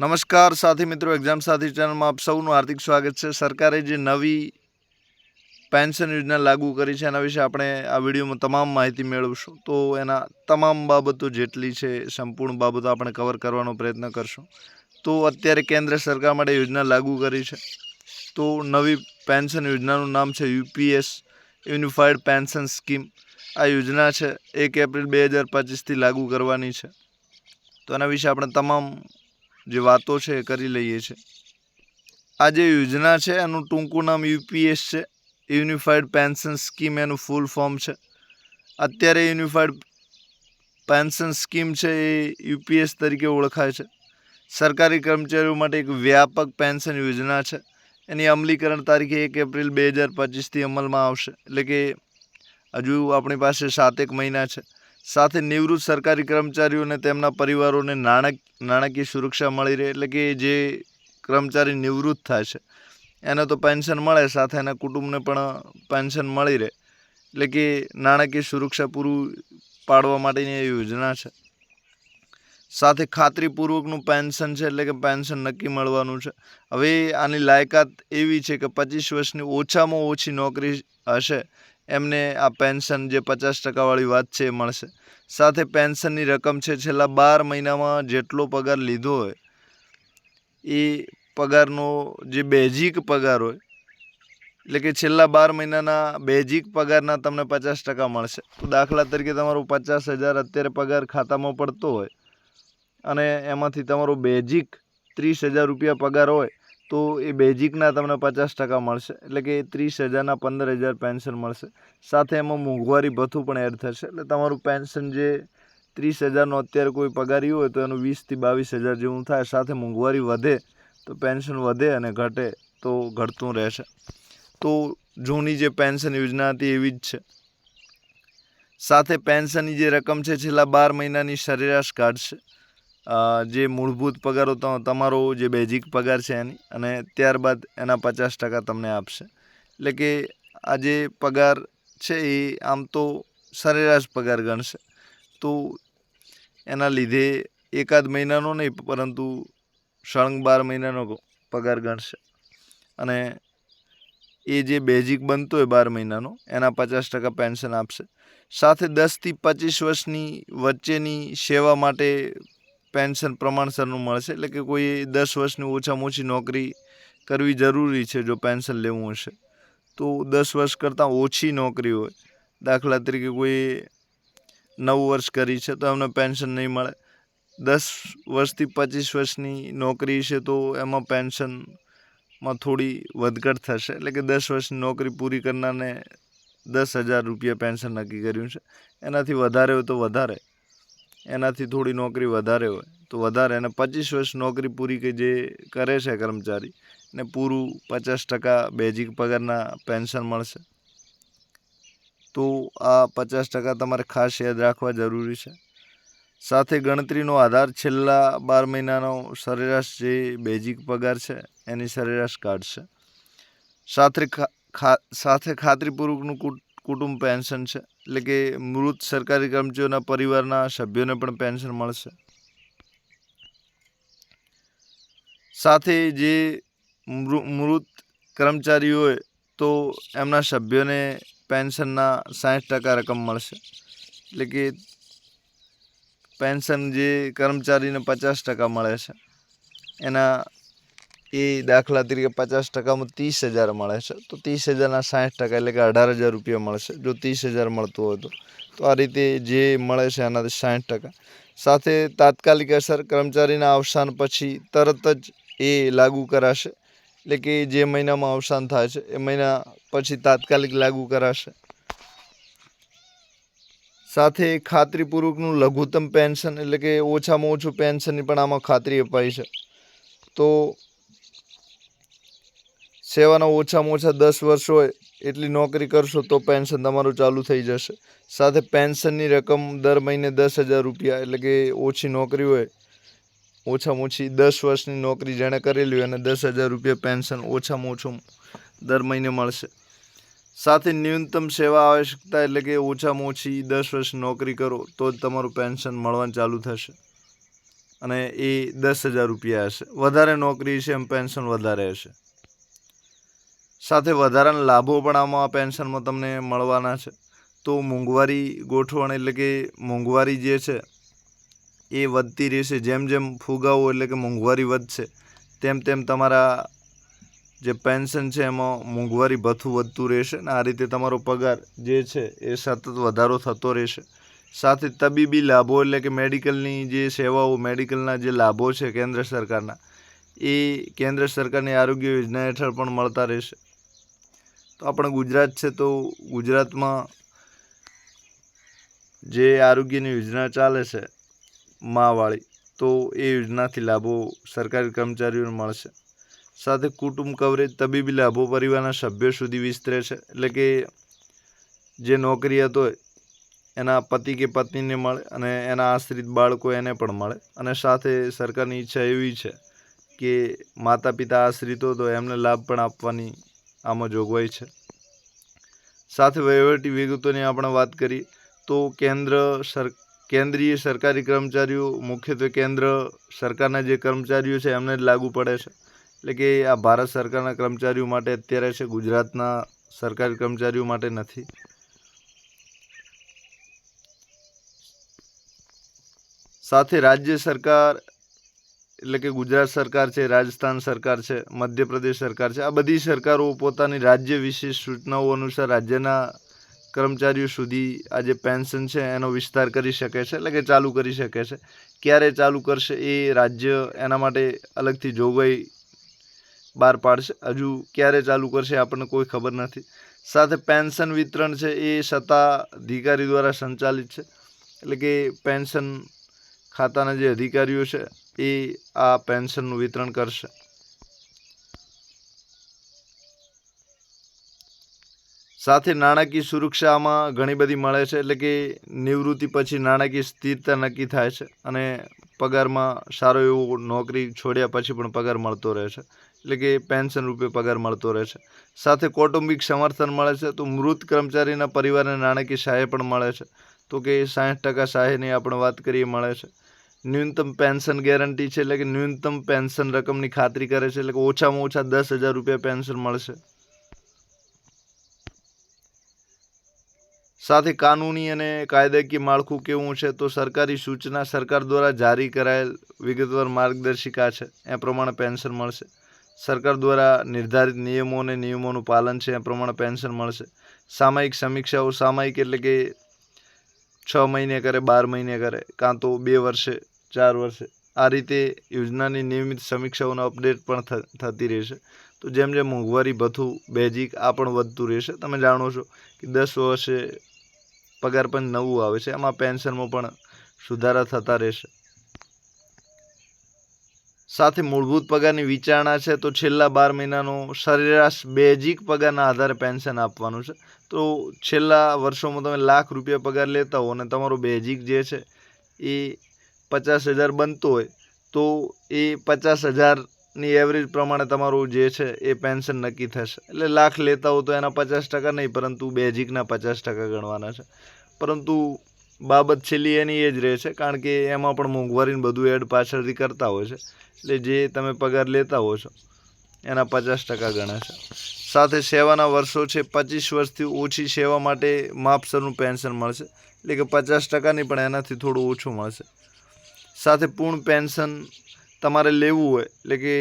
નમસ્કાર સાથી મિત્રો એક્ઝામ સાથી ચેનલમાં આપ સૌનું હાર્દિક સ્વાગત છે. સરકારે જે નવી પેન્શન યોજના લાગુ કરી છે, એના વિશે આપણે આ વિડીયોમાં તમામ માહિતી મેળવશું. તો એના તમામ બાબતો જેટલી છે, સંપૂર્ણ બાબતો આપણે કવર કરવાનો પ્રયત્ન કરશું. તો અત્યારે કેન્દ્ર સરકાર માટે યોજના લાગુ કરી છે. તો નવી પેન્શન યોજનાનું નામ છે યુપીએસ યુનિફાઈડ પેન્શન સ્કીમ આ યોજના છે, એક એપ્રિલ બે હજાર પચીસથી લાગુ કરવાની છે. તો એના વિશે આપણે તમામ જે વાતો છે એ કરી લઈએ છીએ આ જે યોજના છે, એનું ટૂંકું નામ યુપીએસ છે. યુનિફાઈડ પેન્શન સ્કીમ એનું ફૂલ ફોર્મ છે. અત્યારે યુનિફાઈડ પેન્શન સ્કીમ છે એ યુપીએસ તરીકે ઓળખાય છે. સરકારી કર્મચારીઓ માટે એક વ્યાપક પેન્શન યોજના છે. એની અમલીકરણ તારીખે એક એપ્રિલ બે હજાર પચીસથી અમલમાં આવશે. એટલે કે હજુ આપણી પાસે સાતેક મહિના છે. સાથે નિવૃત્ત સરકારી કર્મચારીઓને તેમના પરિવારોને નાણાક, નાણાકીય સુરક્ષા મળી રહે એટલે કે જે કર્મચારી નિવૃત્ત થાય છે. એને તો પેન્શન મળે, સાથે એના કુટુંબને પણ પેન્શન મળી રહે. એટલે કે નાણાકીય સુરક્ષા પૂરું પાડવા માટેની એ યોજના છે. સાથે ખાતરીપૂર્વકનું પેન્શન છે એટલે કે પેન્શન નક્કી મળવાનું છે. હવે આની લાયકાત એવી છે કે પચીસ વર્ષની ઓછામાં ઓછી નોકરી હશે. એમને આ પેન્શન જે પચાસ ટકાવાળી વાત છે એ મળશે. સાથે પેન્શનની રકમ છે છેલ્લા બાર મહિનામાં જેટલો પગાર લીધો હોય, એ પગારનો જે બેઝિક પગાર હોય, એટલે કે છેલ્લા બાર મહિનાના બેઝિક પગારના તમને પચાસ ટકા મળશે. તો દાખલા તરીકે તમારો પચાસ હજાર અત્યારે પગાર ખાતામાં પડતો હોય અને એમાંથી તમારો બેઝિક ત્રીસ હજાર રૂપિયા પગાર હોય તો એ બેઝિકના તમને પચાસ ટકા મળશે. એટલે કે ત્રીસ હજારના પંદર હજાર પેન્શન મળશે. સાથે એમાં મોંઘવારી ભથ્થું પણ એડ થશે. એટલે તમારું પેન્શન જે ત્રીસ હજારનો અત્યારે કોઈ પગારી હોય તો એનું વીસથી બાવીસ હજાર જેવું થાય. સાથે મોંઘવારી વધે તો પેન્શન વધે અને ઘટે તો ઘટતું રહેશે. તો જૂની જે પેન્શન યોજના હતી એવી જ છે. સાથે પેન્શનની જે રકમ છે, છેલ્લા બાર મહિનાની સરેરાશ કાઢશે. જે મૂળભૂત પગારો તમારો જે બેઝિક પગાર છે એની અને ત્યારબાદ એના પચાસ ટકા તમને આપશે. એટલે કે આ જે પગાર છે એ આમ તો સરેરાશ પગાર ગણશે. તો એના લીધે એકાદ મહિનાનો નહીં, પરંતુ સળંગ બાર મહિનાનો પગાર ગણશે. અને એ જે બેઝિક બનતો હોય બાર મહિનાનો, એના પચાસ ટકા પેન્શન આપશે. સાથે દસથી પચીસ વર્ષની વચ્ચેની સેવા માટે પેન્શન પ્રમાણસરનું મળશે? એટલે કે કોઈ દસ વર્ષની ઓછામાં ઓછી નોકરી કરવી જરૂરી છે જો પેન્શન લેવું હશે? તો દસ વર્ષ કરતાં ઓછી નોકરી હોય. દાખલા તરીકે કોઈ નવ વર્ષ કરી છે તો એમને પેન્શન નહીં મળે. દસ વર્ષથી પચીસ વર્ષની નોકરી છે તો એમાં પેન્શનમાં થોડી વધઘટ થશે. એટલે કે દસ વર્ષની નોકરી પૂરી કરનારને દસ હજાર રૂપિયા પેન્શન નક્કી કર્યું છે. એનાથી વધારે હોય તો વધારે. એનાથી થોડી નોકરી વધારે હોય. તો વધારે અને પચીસ વર્ષ નોકરી પૂરી કે જે કરે છે કર્મચારી, ને પૂરું પચાસ ટકા બેઝિક પગારના પેન્શન મળશે. તો આ પચાસ ટકા તમારે ખાસ યાદ રાખવા જરૂરી છે. સાથે ગણતરીનો આધાર છેલ્લા બાર મહિનાનો સરેરાશ જે બેઝિક પગાર છે, એની સરેરાશ કાઢશે. સાથે સાથે ખાતરીપૂર્વકનું કુટુંબ પેન્શન છે. એટલે કે મૃત સરકારી કર્મચારીઓના પરિવારના સભ્યોને પણ પેન્શન મળશે. સાથે જે મૃત કર્મચારી હોય તો એમના સભ્યોને પેન્શનના સાઠ ટકા રકમ મળશે. એટલે કે પેન્શન જે કર્મચારીને પચાસ ટકા મળે છે. એના એ દાખલા તરીકે પચાસ ટકામાં ત્રીસ હજાર મળે છે. તો ત્રીસ હજારના સાઠ ટકા એટલે કે અઢાર હજાર રૂપિયા મળશે જો ત્રીસ હજાર મળતું હોય તો આ રીતે જે મળે છે એનાથી સાઠ ટકા. સાથે તાત્કાલિક અસર કર્મચારીના અવસાન પછી તરત જ એ લાગુ કરાશે. એટલે કે જે મહિનામાં અવસાન થાય છે, એ મહિના પછી તાત્કાલિક લાગુ કરાશે. સાથે ખાતરીપૂર્વકનું લઘુત્તમ પેન્શન એટલે કે ઓછામાં ઓછું પેન્શનની પણ આમાં ખાતરી અપાઈ છે. તો સેવાના ઓછામાં ઓછા દસ વર્ષ હોય એટલી નોકરી કરશો તો પેન્શન તમારું ચાલુ થઈ જશે. સાથે પેન્શનની રકમ દર મહિને દસ હજાર રૂપિયા એટલે કે ઓછી નોકરી હોય, ઓછામાં ઓછી દસ વર્ષની નોકરી જેણે કરેલી હોય અને દસ હજાર રૂપિયા પેન્શન ઓછામાં ઓછું દર મહિને મળશે. સાથે ન્યૂનતમ સેવા આવશ્યકતા એટલે કે ઓછામાં ઓછી દસ વર્ષ નોકરી કરો તો જ તમારું પેન્શન મળવાનું ચાલુ થશે. અને એ દસ હજાર રૂપિયા હશે. વધારે નોકરી છે એમ પેન્શન વધારે હશે. સાથે વધારાના લાભો પણ આમાં પેન્શનમાં તમને મળવાના છે. તો મોંઘવારી ગોઠવણ એટલે કે મોંઘવારી જે છે, એ વધતી રહેશે. જેમ જેમ ફુગાવો એટલે કે મોંઘવારી વધશે, તેમ તેમ તમારા જે પેન્શન છે એમાં મોંઘવારી ભથ્થું વધતું રહેશે અને આ રીતે તમારો પગાર જે છે, એ સતત વધારો થતો રહેશે. સાથે તબીબી લાભો એટલે કે મેડિકલની જે સેવાઓ, મેડિકલના જે લાભો છે કેન્દ્ર સરકારના, એ કેન્દ્ર સરકારની આરોગ્ય યોજના હેઠળ પણ મળતા રહેશે. તો આપણે ગુજરાત છે તો ગુજરાતમાં જે આરોગ્યની યોજના ચાલે છે માવાળી તો એ યોજનાથી લાભો સરકારી કર્મચારીઓને મળશે. સાથે કુટુંબ કવરેજ તબીબી લાભો, પરિવારના સભ્યો સુધી વિસ્તરે છે. એટલે કે જે નોકરીયાત હોય એના પતિ કે પત્નીને મળે અને એના આશ્રિત બાળકો એને પણ મળે. અને સાથે સરકારની ઈચ્છા એવી છે કે માતા પિતા આશ્રિત તો એમને લાભ પણ આપવાની આમાં જોગવાઈ છે. સાથે વહીવટી વિગતોની આપણે વાત કરીએ તો કેન્દ્ર સર, કેન્દ્રીય સરકારી કર્મચારીઓ, મુખ્યત્વે કેન્દ્ર સરકારના જે કર્મચારીઓ છે, એમને જ લાગુ પડે છે. એટલે કે આ ભારત સરકારના કર્મચારીઓ માટે અત્યારે છે, ગુજરાતના સરકારી કર્મચારીઓ માટે નથી. સાથે રાજ્ય સરકાર એટલે કે ગુજરાત સરકાર છે, રાજસ્થાન સરકાર છે, મધ્યપ્રદેશ સરકાર છે, આ બધી સરકારો પોતાની રાજ્ય વિશેષ સૂચનાઓ અનુસાર રાજ્યના કર્મચારીઓ સુધી આ જે પેન્શન છે એનો વિસ્તાર કરી શકે છે, એટલે કે ચાલુ કરી શકે છે. ક્યારે ચાલુ કરશે એ રાજ્ય એના માટે અલગથી જોગવાઈ બહાર પાડશે. હજુ ક્યારે ચાલુ કરશે આપણને કોઈ ખબર નથી. સાથે પેન્શન વિતરણ છે એ સત્તાધિકારી દ્વારા સંચાલિત છે. એટલે કે પેન્શન ખાતાના જે અધિકારીઓ છે એ આ પેન્શનનું વિતરણ કરશે. સાથે નાણાકીય સુરક્ષામાં ઘણી બધી મળે છે, એટલે કે નિવૃત્તિ પછી નાણાકીય સ્થિરતા નક્કી થાય છે અને પગારમાં સારો એવો નોકરી છોડ્યા પછી પણ પગાર મળતો રહે છે, એટલે કે પેન્શન રૂપે પગાર મળતો રહે છે. સાથે કૌટુંબિક સમર્થન મળે છે, તો મૃત કર્મચારીના પરિવારને નાણાકીય સહાય પણ મળે છે. તો કે સાઠ ટકા સહાયની આપણે વાત કરીએ, મળે છે. ન્યૂનતમ પેન્શન ગેરંટી છે એટલે કે ન્યૂનતમ પેન્શન રકમની ખાતરી કરે છે એટલે કે ઓછામાં ઓછા દસ હજાર રૂપિયા પેન્શન મળશે સાથે કાનૂની અને કાયદાકીય માળખું કેવું છે, તો સરકારી સૂચના સરકાર દ્વારા જારી કરાયેલ વિગતવાર માર્ગદર્શિકા છે, એ પ્રમાણે પેન્શન મળશે. સરકાર દ્વારા નિર્ધારિત નિયમો અને નિયમોનું પાલન છે, એ પ્રમાણે પેન્શન મળશે. સામાયિક સમીક્ષાઓ, સામાયિક એટલે કે છ મહિને કરે, બાર મહિને કરે, કાં તો બે વર્ષે, ચાર વર્ષે. આ રીતે યોજનાની નિયમિત સમીક્ષાઓનો અપડેટ પણ થતી રહેશે. તો જેમ જેમ મોંઘવારી ભથ્થું બેઝિક આ પણ વધતું રહેશે. તમે જાણો છો કે દસ વર્ષે પગાર પણ નવું આવે છે. એમાં પેન્શનમાં પણ સુધારા થતા રહેશે. સાથે મૂળભૂત પગારની વિચારણા છે, તો છેલ્લા બાર મહિનાનો સરેરાશ બેઝિક પગારના આધારે પેન્શન આપવાનું છે. તો છેલ્લા વર્ષોમાં તમે લાખ રૂપિયા પગાર લેતા હો અને તમારો બેઝિક જે છે એ પચાસ હજાર બનતો હોય, તો એ પચાસ હજારની એવરેજ પ્રમાણે તમારું જે છે એ પેન્શન નક્કી થશે. એટલે લાખ લેતા હો તો એના પચાસ ટકા નહીં, પરંતુ બેઝિકના પચાસ ટકા ગણવાના છે. પરંતુ બાબત છેલ્લી એની એ જ રહે છે, કારણ કે એમાં પણ મોંઘવારીને બધું એડ પાછળથી કરતા હોય છે. એટલે જે તમે પગાર લેતા હો છો એના પચાસ ટકા ગણાશે સાથે સેવાના વર્ષો છે, પચીસ વર્ષથી ઓછી સેવા માટે માપસરનું પેન્શન મળશે. એટલે કે પચાસ ટકાની પણ એનાથી થોડું ઓછું મળશે. સાથે પૂર્ણ પેન્શન તમારે લેવું હોય, એટલે કે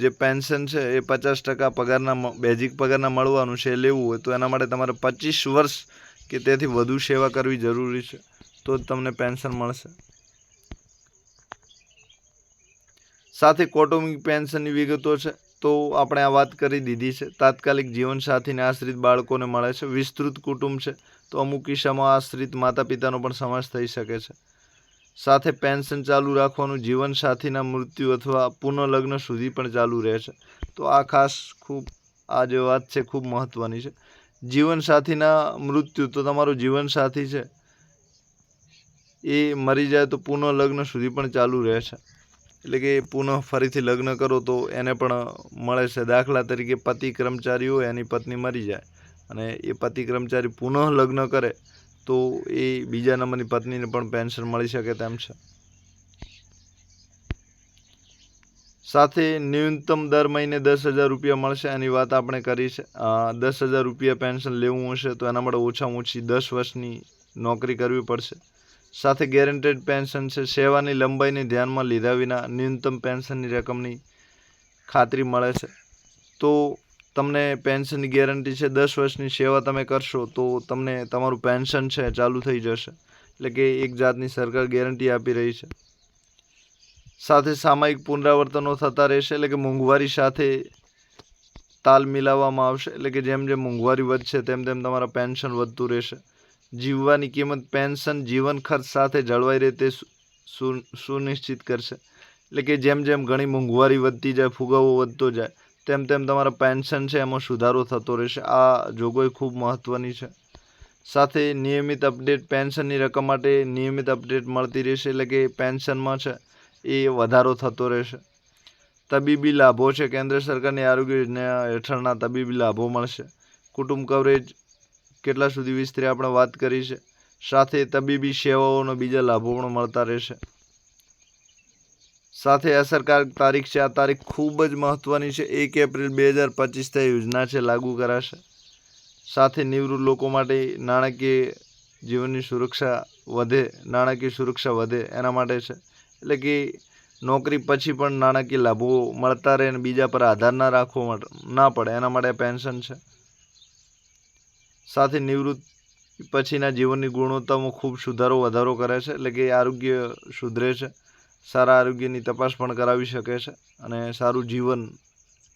જે પેન્શન છે એ પચાસ ટકા પગારના બેઝિક પગારના મળવાનું છે એ લેવું હોય, તો એના માટે તમારે પચીસ વર્ષ કે તેથી વધુ સેવા કરવી જરૂરી છે, તો જ તમને પેન્શન મળશે. સાથે કૌટુંબિક પેન્શનની વિગતો છે તો આપણે આ વાત કરી દીધી છે. તાત્કાલિક જીવનસાથીને આશ્રિત બાળકોને મળે છે. વિસ્તૃત કુટુંબ છે. તો અમુક કિસ્સામાં આશ્રિત માતા પિતાનો પણ સમાવેશ થઈ શકે છે. સાથે પેન્શન ચાલુ રાખવાનું જીવનસાથીના મૃત્યુ અથવા પુનઃલગ્ન સુધી પણ ચાલુ રહે છે. તો આ ખાસ ખૂબ, આ જે વાત છે, ખૂબ મહત્ત્વની છે. જીવનસાથીના મૃત્યુ તો તમારો જીવનસાથી છે. એ મરી જાય તો પુનઃલગ્ન સુધી પણ ચાલુ રહે છે. એટલે કે પુનઃ ફરીથી લગ્ન કરો તો એને પણ મળે છે. દાખલા તરીકે પતિ કર્મચારી હોય, એની પત્ની મરી જાય અને એ પતિ કર્મચારી પુનઃ લગ્ન કરે તો એ બીજા નંબરની પત્નીને પણ પેન્શન મળી શકે તેમ છે. સાથે ન્યૂનતમ દર મહિને દસ હજાર રૂપિયા મળશે. એની વાત આપણે કરી છે. દસ હજાર રૂપિયા પેન્શન લેવું હશે તો એના માટે ઓછામાં ઓછી દસ વર્ષની નોકરી કરવી પડશે. સાથે ગેરંટેડ પેન્શન છે. સેવાની લંબાઈને ધ્યાનમાં લીધા વિના ન્યૂનતમ પેન્શનની રકમની ખાતરી મળે છે. તો તમને પેન્શનની ગેરંટી છે. દસ વર્ષની સેવા તમે કરશો તો તમને તમારું પેન્શન છે, ચાલુ થઈ જશે. એટલે કે એક જાતની સરકાર ગેરંટી આપી રહી છે. સાથે સામાયિક પુનરાવર્તનો થતા રહેશે. એટલે કે મોંઘવારી સાથે તાલ મિલાવવામાં આવશે. એટલે કે જેમ જેમ મોંઘવારી વધશે, તેમ તેમ તમારા પેન્શન વધતું રહેશે. જીવવાની કિંમત પેન્શન જીવન ખર્ચ સાથે જળવાઈ રહે તે સુનિશ્ચિત કરશે. એટલે કે જેમ જેમ ઘણી મોંઘવારી વધતી જાય, ફુગાવો વધતો જાય, તેમ તેમ તમારા પેન્શન છે એમાં સુધારો થતો રહેશે. આ જોગવાઈ ખૂબ મહત્ત્વની છે. સાથે નિયમિત અપડેટ પેન્શનની રકમ માટે નિયમિત અપડેટ મળતી રહેશે એટલે કે પેન્શનમાં છે એ વધારો થતો રહેશે. તબીબી લાભો છે. કેન્દ્ર સરકારની આરોગ્ય યોજના હેઠળના તબીબી લાભો મળશે. કુટુંબ કવરેજ કેટલા સુધી વિસ્તરે આપણે વાત કરી છે? સાથે તબીબી સેવાઓનો બીજા લાભો પણ મળતા રહેશે. સાથે અસરકારક તારીખ છે. આ તારીખ ખૂબ જ મહત્ત્વની છે. એક એપ્રિલ બે હજાર પચીસથી આ યોજના છે, લાગુ કરાશે. સાથે નિવૃત્ત લોકો માટે નાણાકીય જીવનની સુરક્ષા વધે, નાણાકીય સુરક્ષા વધે એના માટે છે. એટલે કે નોકરી પછી પણ નાણાકીય લાભો મળતા રહે અને બીજા પર આધાર ના રાખવો ના પડે એના માટે પેન્શન છે. સાથે નિવૃત્ત પછીના જીવનની ગુણવત્તામાં ખૂબ સુધારો, વધારો કરે છે, એટલે કે આરોગ્ય સુધરે છે, સારા આરોગ્યની તપાસ પણ કરાવી શકે છે અને સારું જીવન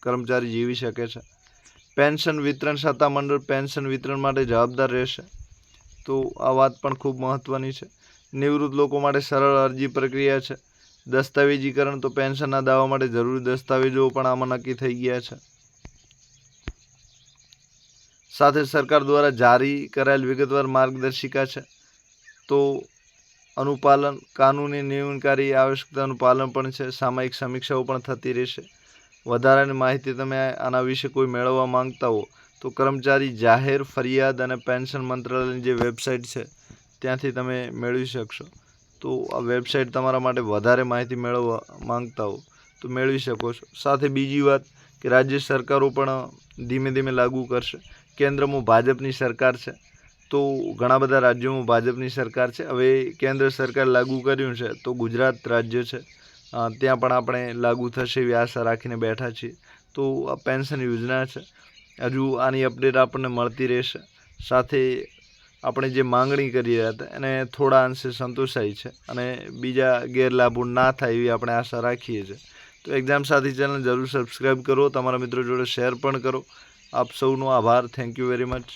કર્મચારી જીવી શકે છે. પેન્શન વિતરણ સત્તા મંડળ પેન્શન વિતરણ માટે જવાબદાર રહેશે. તો આ વાત પણ ખૂબ મહત્ત્વની છે. નિવૃત્ત લોકો માટે સરળ અરજી પ્રક્રિયા છે. દસ્તાવેજીકરણ તો પેન્શનના દાવા માટે જરૂરી દસ્તાવેજો પણ આમાં નક્કી થઈ ગયા છે. સાથે સરકાર દ્વારા જારી કરાયેલ વિગતવાર માર્ગદર્શિકા છે. તો અનુપાલન, કાનૂની નિયમનકારી આવશ્યકતાનું પાલન પણ છે. સામાયિક સમીક્ષાઓ પણ થતી રહેશે. વધારાની માહિતી તમે આના વિશે કોઈ મેળવવા માંગતા હો, તો કર્મચારી જાહેર, ફરિયાદ અને પેન્શન મંત્રાલયની જે વેબસાઇટ છે, ત્યાંથી તમે મેળવી શકશો. તો આ વેબસાઇટ તમારા માટે વધારે માહિતી મેળવવા માંગતા હો, તો મેળવી શકો છો. સાથે બીજી વાત કે રાજ્ય સરકારો પણ ધીમે ધીમે લાગુ કરશે. કેન્દ્રમાં ભાજપની સરકાર છે, તો ઘણા બધા રાજ્યોમાં ભાજપની સરકાર છે. હવે કેન્દ્ર સરકાર લાગુ કર્યું છે, તો ગુજરાત રાજ્ય છે. ત્યાં પણ આપણે લાગુ થશે એવી આશા રાખીને બેઠા છીએ. તો આ પેન્શન યોજના છે, હજુ આની અપડેટ આપણને મળતી રહેશે. સાથે આપણે જે માંગણી કરી રહ્યા હતા, એને થોડા અંશે સંતોષાઈ છે અને બીજા ગેરલાભો ના થાય એવી આપણે આશા રાખીએ છીએ. તો એક્ઝામ સાથી ચેનલ જરૂર સબસ્ક્રાઈબ કરો, તમારા મિત્રો જોડે શેર પણ કરો. આપ સૌનો આભાર થેન્ક યુ વેરી મચ